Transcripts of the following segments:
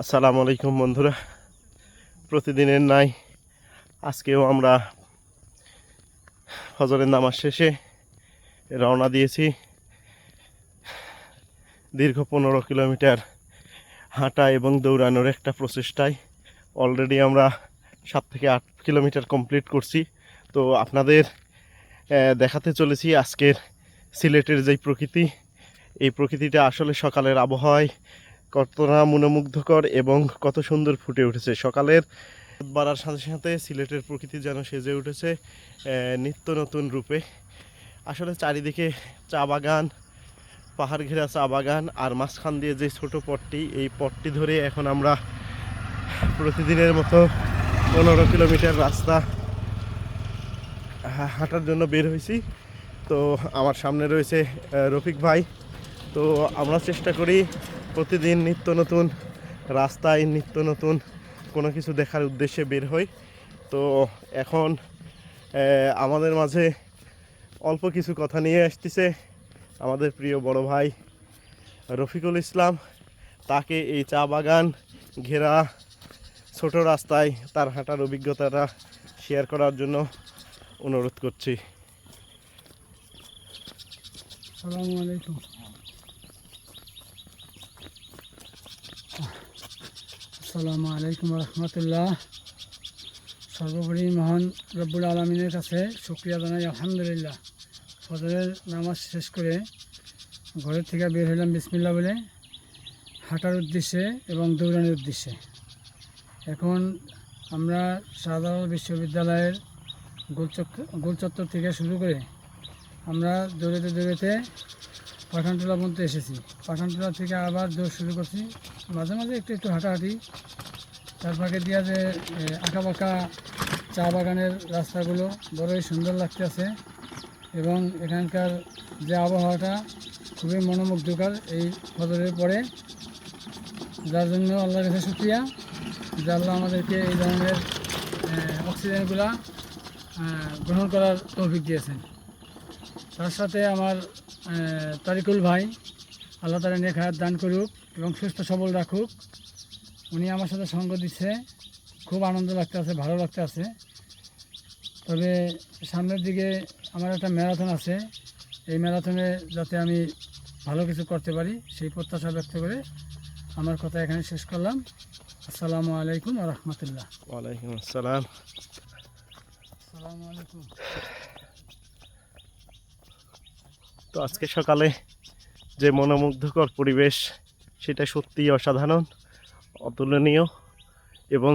আসসালামু আলাইকুম বন্ধুরা। প্রতিদিনের নাই আজকেও আমরা ফজরের নামাজ শেষে রওনা দিয়েছি। দীর্ঘ পনেরো কিলোমিটার হাঁটা এবং দৌড়ানোর একটা প্রচেষ্টায় অলরেডি আমরা সাত থেকে আট কিলোমিটার কমপ্লিট করছি। তো আপনাদের দেখাতে চলেছি আজকের সিলেটের যেই প্রকৃতি। এই প্রকৃতিটা আসলে সকালের আবহাওয়ায় কতটা মনোমুগ্ধকর এবং কত সুন্দর ফুটে উঠেছে। সকালের বাড়ার সাথে সাথে সিলেটের প্রকৃতি যেন সেজে উঠেছে নিত্য নতুন রূপে। আসলে চারিদিকে চা বাগান, পাহাড় ঘেরা চা বাগান, আর মাঝখান দিয়ে যে ছোট পথটি এই পথটি ধরে এখন আমরা প্রতিদিনের মতো পনেরো কিলোমিটার রাস্তা হাঁটার জন্য বের হয়েছি। তো আমার সামনে রয়েছে রফিক ভাই। তো আমরা চেষ্টা করি প্রতিদিন নিত্য নতুন, রাস্তায় নিত্য নতুন কোনো কিছু দেখার উদ্দেশ্যে বের হই। তো এখন আমাদের মাঝে অল্প কিছু কথা নিয়ে আসতেছে আমাদের প্রিয় বড় ভাই রফিকুল ইসলাম। তাকে এই চা বাগান ঘেরা ছোট রাস্তায় তার হাঁটার অভিজ্ঞতাটা শেয়ার করার জন্য অনুরোধ করছি। সালামু আলাইকুম। আসসালামু আলাইকুম রহমতুল্লাহ। সর্বোপরি মহান রব্বুল আলমিনের কাছে শুক্রিয়া জানাই, আলহামদুলিল্লাহ। ফজরের নামাজ শেষ করে ঘরের থেকে বের হলাম বিসমিল্লা বলে। হাঁটার উদ্দেশ্যে এবং দৌড়ানোর উদ্দেশ্যে। এখন আমরা শাহজালাল বিশ্ববিদ্যালয়ের গোলচক্র গোলচত্বর থেকে শুরু করে আমরা দৌড়াতে দৌড়াতে পাঠানটোলা পর্যন্ত এসেছি। পাঠানটোলা থেকে আবার দৌড় শুরু করছি। মাঝে মাঝে একটু একটু হাঁটাহাঁটি। তার ফাঁকে দিয়া যে আঁকা বাঁকা চা বাগানের রাস্তাগুলো বড়ই সুন্দর লাগতেছে এবং এখানকার যে আবহাওয়াটা খুবই মনোমুগ্ধকর এই ফজরের পরে। যার জন্য আল্লাহর কাছে শুক্রিয়া যে আল্লাহ আমাদেরকে এই ধরনের অক্সিজেনগুলা গ্রহণ করার তৌফিক দিয়েছেন। তার সাথে আমার তারিকুল ভাই আল্লাহ তালা নেক হায়াত দান করুক এবং সুস্থ সবল রাখুক। উনি আমার সাথে সঙ্গ দিচ্ছে খুব আনন্দ লাগতে আছে ভালো লাগতে আছে। তবে সামনের দিকে আমার একটা ম্যারাথন আছে। এই ম্যারাথনে যাতে আমি ভালো কিছু করতে পারি সেই প্রত্যাশা ব্যক্ত করে আমার কথা এখানে শেষ করলাম। আসসালামু আলাইকুম রহমতুল্লাহ। ওয়ালাইকুম আসসালাম। আসসালামু আলাইকুম। তো আজকে সকালে যে মনোমুগ্ধকর পরিবেশ, সেটা সত্যিই অসাধারণ, অতুলনীয় এবং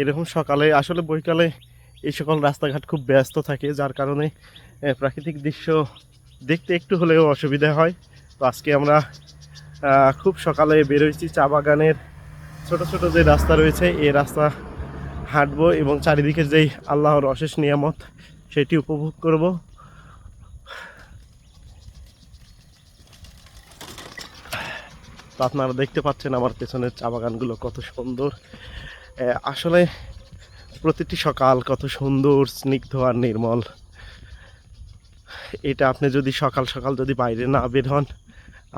এরকম সকালে, আসলে বৈকালে এই সকল রাস্তাঘাট খুব ব্যস্ত থাকে, যার কারণে প্রাকৃতিক দৃশ্য দেখতে একটু হলেও অসুবিধা হয়। তো আজকে আমরা খুব সকালে বেরোইছি চা বাগানের ছোট ছোট যে রাস্তা রয়েছে, এই রাস্তা হাঁটবো এবং চারিদিকে যেই আল্লাহর অশেষ নিয়ামত, সেটি উপভোগ করব। তো আপনারা দেখতে পাচ্ছেন আমার পেছনের চা বাগানগুলো কত সুন্দর। আসলে প্রতিটি সকাল কত সুন্দর, স্নিগ্ধ আর নির্মল। এটা আপনি যদি সকাল সকাল যদি বাইরে না বের হন,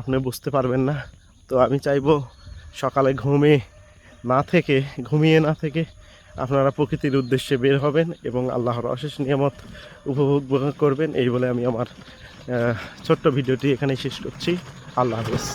আপনি বুঝতে পারবেন না। তো আমি চাইব সকালে ঘুমে না থেকে, ঘুমিয়ে না থেকে আপনারা প্রকৃতির উদ্দেশ্যে বের হবেন এবং আল্লাহর অশেষ নিয়ামত উপভোগ করবেন। এই বলে আমি আমার ছোট্ট ভিডিওটি এখানে শেষ করছি। আল্লাহ হাফেজ।